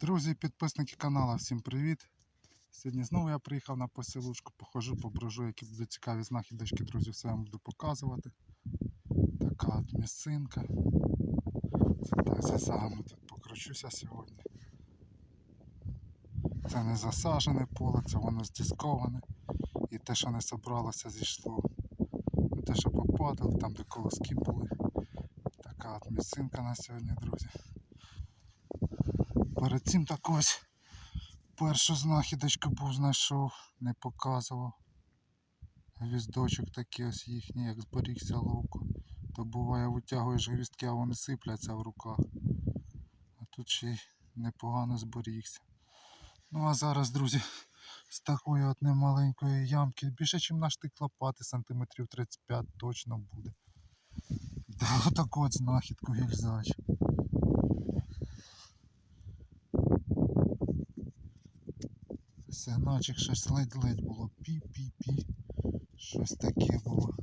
Друзі, підписники каналу, всім привіт! Сьогодні знову я приїхав на посілушку, похожу, поброжу, які будуть цікаві знахідочки, друзі, все вам буду показувати. Така от місцинка. Це так засагами тут покручуся сьогодні. Це не засажене поле, це воно здісковане. І те, що не собралося, зійшло. Те, що попадало, там де колоски були. Така от місцинка на сьогодні, друзі. Перед цим так ось першу знахідочку був знайшов, не показував. Гвіздочок такий ось їхній, як зберігся ловко. То буває витягуєш гвіздки, а вони сипляться в руках. А тут ще й непогано зберігся. Ну а зараз, друзі, з такої от немаленької ямки більше, ніж на штик лопати, сантиметрів 35 точно буде. Да, отаку от знахідку гільзач. Сигначик щось ледь-ледь було. Пі-пі-пі. Щось таке було.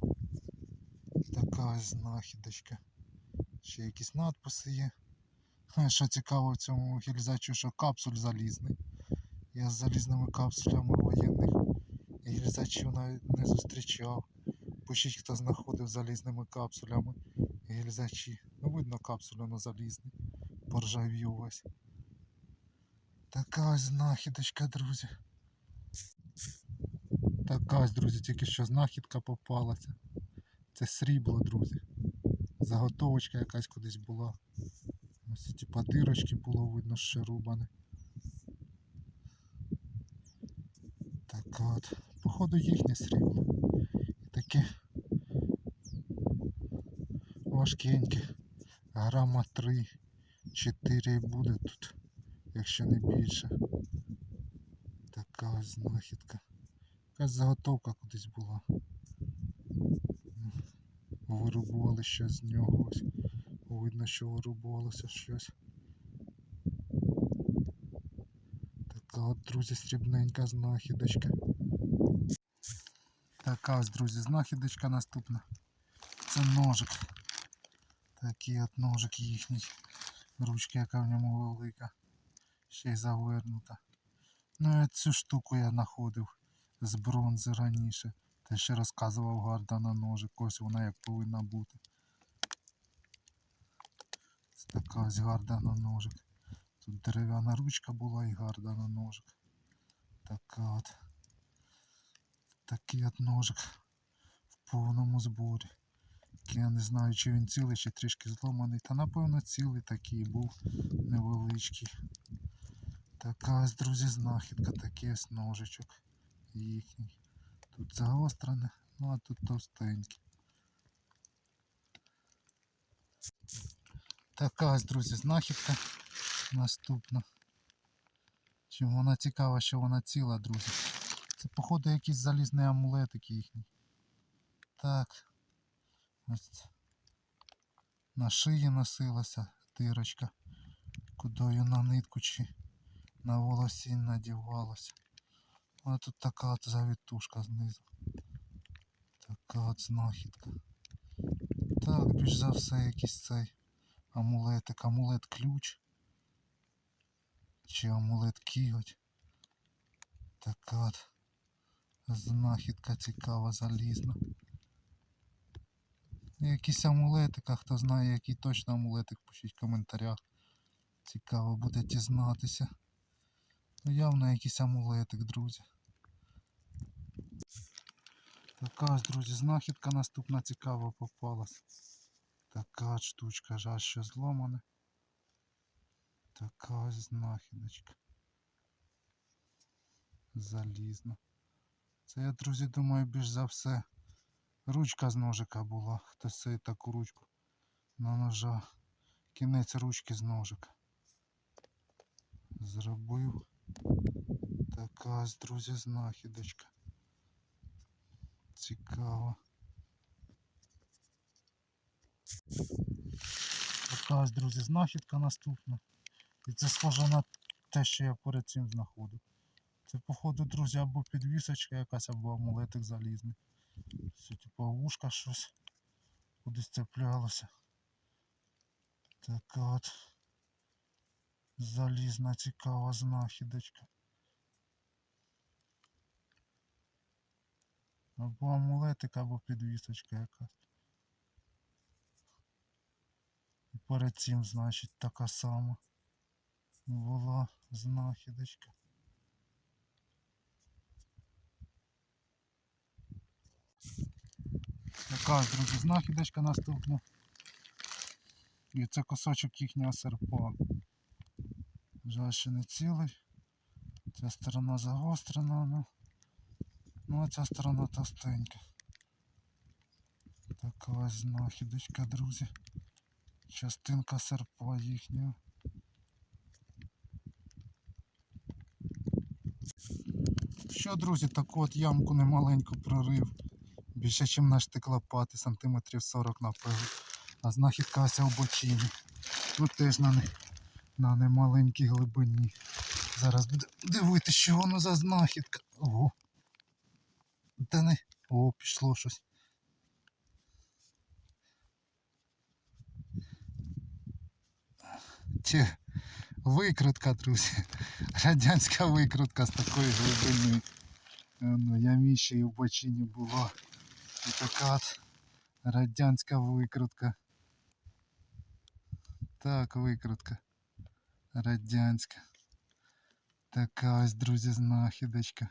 Така знахідочка. Ще якісь надписи є. Що цікаво в цьому гільзачу, що капсуль залізний. Я з залізними капсулями воєнних гільзачів навіть не зустрічав. Пишіть, хто знаходив залізними капсулями гільзачі. Ну, видно, капсуля на залізний. Поржавів ось. Така ось знахідочка, друзі. Така ось, друзі, тільки що знахідка попалася. Це срібло, друзі. Заготовочка якась кудись була. Ось типа дирочки було видно ще рубане. Так от. Походу їхнє срібло. І таке важкеньке. Грама 3-4 буде тут, якщо не більше. Така ось знахідка. Якась заготовка кудись була. Вирубували щось з нього ось. Видно, що вирубувалося щось. Така от, друзі, срібненька знахідочка. Така ось, друзі, знахідочка наступна. Це ножик. Такий от ножик їхній. Ручка, яка в ньому велика. Ще й завернута. Ну і цю штуку я знаходив з бронзи раніше. Те ще розказував гарда на ножик. Ось вона як повинна бути. Ось така ось гарда на ножик. Тут дерев'яна ручка була і гарда на ножик. Така от. Такий от ножик в повному зборі. Я не знаю, чи він цілий, чи трішки зломаний. Та напевно цілий такий був невеличкий. Така ось, друзі, знахідка, такий ось ножичок їхній. Тут загострене, ну а тут товстенький. Така ось, друзі, знахідка наступна. Чим вона цікава, що вона ціла, друзі. Це, походу, якийсь залізний амулетик їхній. Так. Ось на шиї носилася дирочка, кудою на нитку чи на волосінь надівалася. А тут така от завітушка знизу. Така от знахідка. Так, більш за все якийсь цей амулетик, амулет ключ. Чи амулет кіготь. Така от знахідка цікава, залізна. Якийсь амулетик, а хто знає, який точно амулетик, пишіть в коментарях. Цікаво буде дізнатися. Ну, явно якийсь амулетик, друзі. Така друзі, знахідка наступна цікава попалась. Така штучка, жаль, що зломане. Така знахідочка. Залізна. Це я, друзі, думаю, більш за все. Ручка з ножика була. Хтось цей таку ручку на ножа. Кінець ручки з ножика. Зробив. Така друзі, знахідочка. Цікаво. Така ось, друзі, знахідка наступна. І це схоже на те, що я перед цим знаходив. Це, походу, друзі, або підвісочка якась, або амулетик залізний. Все, типу вушка щось кудись цеплялося. Так от. Залізна цікава знахідочка. Або амулетик, або підвісочка якась. І перед цим, значить, така сама була знахідочка. Така, друзі, знахідочка наступна. І це кусочок їхнього серпа. Жаль, що не цілий. Ця сторона загострена, ну, а ця сторона товстенька. Така ось знахідочка, друзі. Частинка серпа їхнього. Що, друзі, таку от ямку немаленьку прорив. Більше, ніж на штик лопати, сантиметрів 40 напевно. А знахідка ось в бочині. Ну теж на, не, на немаленькій глибині. Зараз буде дивитися, що воно за знахідка. Ого. Та не. О, пішло щось. Чи викрутка, друзі. Радянська викрутка з такої глибини. Е, Ну, яміще і в бочині було. І така от радянська викрутка. Так, викрутка. Радянська. Така ось, друзі, знахідочка.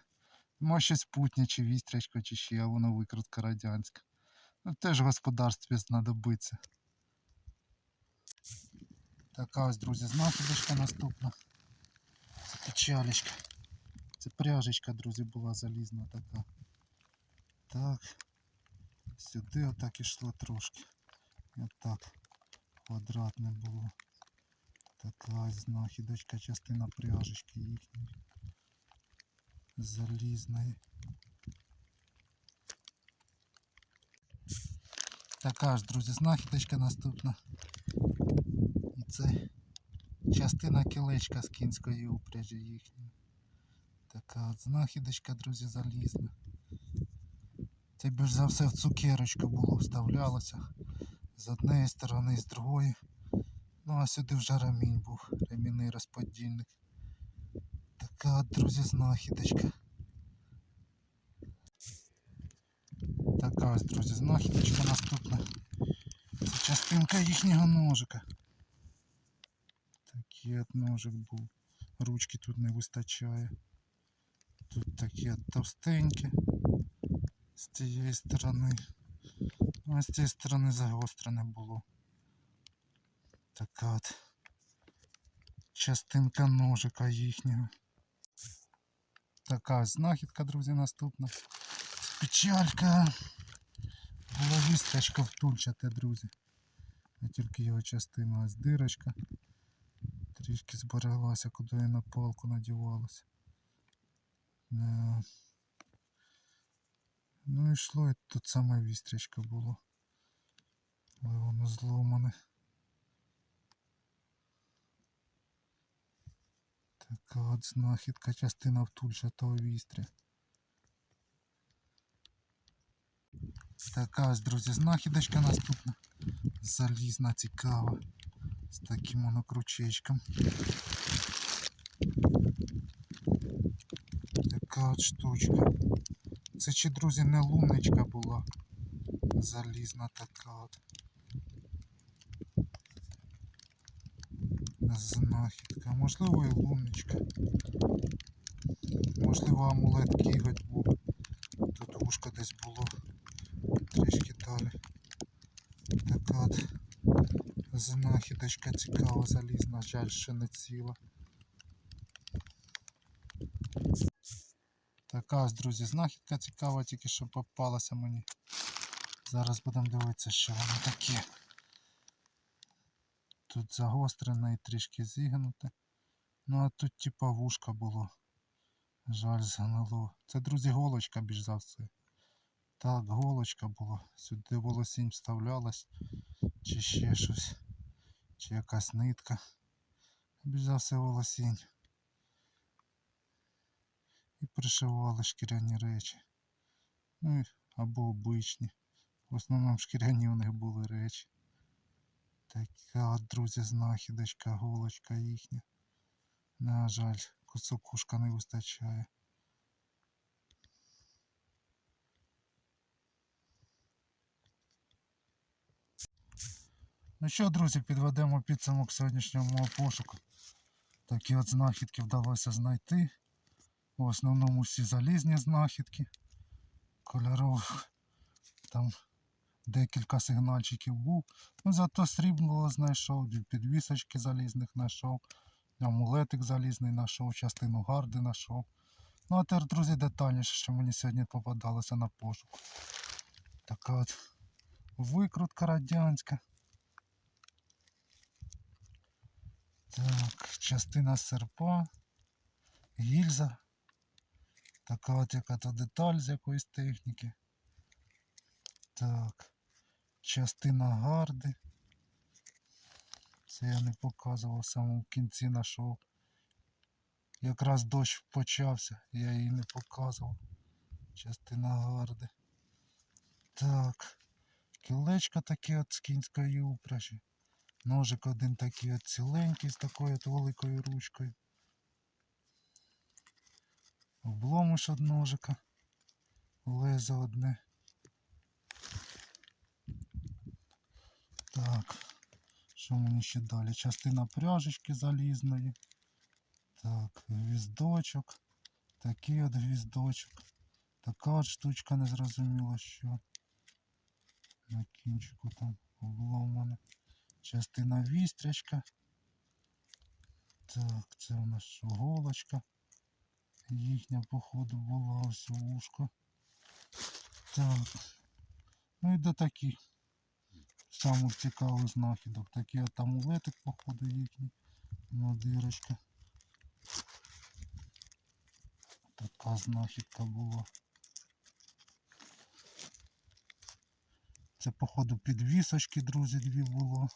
Може щось путня, чи вістрячка, чи ще, а воно викрутка радянська. Ну теж в господарстві знадобиться. Така ось, друзі, знахідочка наступна. Це печалечка. Це пряжечка, друзі, була залізна така. Так. Сюди отак ішло трошки. Отак. Квадратне було. Така знахідочка, частина пряжечки їхньої. Залізної. Така ж, друзі, знахідочка наступна. І це частина кілечка з кінської упряжі їхньої. Така от знахідочка, друзі, залізна. Це більш за все в цукерочку було вставлялося. З однієї сторони з другої. Ну а сюди вже ремінь був, ремінний розподільник. Така от, друзі, знахідочка. Така ось, друзі, знахідочка наступна. Це частинка їхнього ножика. Такий от ножик був. Ручки тут не вистачає. Тут такі от товстенькі. З цієї сторони. Ну, а з цієї сторони загострене було. Така от частинка ножика їхнього. Така знахідка, друзі, наступна. Печалька. Була вісточка втульчата, друзі. А тільки його частина ось дирочка. Трішки збереглася, куди я на палку надівалася. Да. Ну і йшло, і тут саме вістрячка було. Але воно зломане. Така от знахідка, частина втульчатого вістря. Така ось, друзі, знахідочка наступна. Залізна, цікава. З таким воно крючечком. Така от штучка. Це чи, друзі, не луночка була. Залізна така от. Знахідка. Можливо і луночка. Можливо амулет кіготь був. Тут вушко десь було трішки далі. Така от знахідочка цікава залізна, жаль, ще не ціла. Така ось, друзі, знахідка цікава, тільки що попалася мені. Зараз будемо дивитися, що воно таке. Тут загострене і трішки зігнуте. Ну а тут типа вушка було. Жаль, згнило. Це, друзі, голочка більш за все. Так, голочка була. Сюди волосінь вставлялась. Чи ще щось. Чи якась нитка. Більш за все волосінь. І пришивали шкіряні речі. Ну або обичні. В основному шкіряні у них були речі. Така, от, друзі, знахідочка, голочка їхня. На жаль, кусок не вистачає. Ну що, друзі, підведемо підсумок сьогоднішнього мого пошуку. Такі от знахідки вдалося знайти. В основному всі залізні знахідки. Кольорових там декілька сигнальчиків був. Ну зато срібного знайшов, дві підвісочки залізних знайшов, амулетик залізний знайшов, частину гарди знайшов. Ну а тепер, друзі, детальніше, що мені сьогодні попадалося на пошук. Така от викрутка радянська. Так, частина серпа, гільза. Така от яка то деталь з якоїсь техніки. Так. Частина гарди. Це я не показував, в самому кінці знайшов. Якраз дощ почався, я її не показував. Частина гарди. Так. Кілечко таке от з кінської упряжі. Ножик один такий от ціленький з такою от великою ручкою. Обломиш од ножика. Лезо одне. Так. Що мені ще далі? Частина пряжечки залізної. Так, гвіздочок. Такий от гвіздочок. Така от штучка незрозуміло що. На кінчику там обломана. Частина вістрячка. Так, це у нас голочка. Їхня, походу, була ось вушко. Так. Ну і до таких самих цікавих знахідок. Такий от амулетик, походу, їхній. На дирочка. Така знахідка була. Це, походу, підвісочки, друзі, дві було.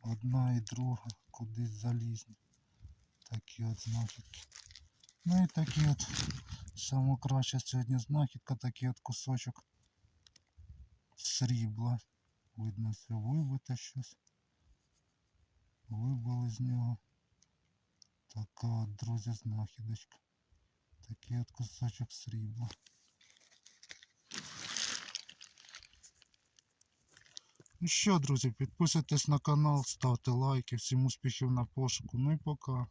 Одна і друга кудись залізні. Такі от знахідки. Ну і такі от саме сьогодні знахідка, такий от кусочок срібла. Видно, все вибите щось. Вибили з нього. Така от, друзі, знахідочка. Такий от кусочок срібла. Ну що, друзі, підписуйтесь на канал, ставте лайки, всім успіхів на пошуку. Ну і пока.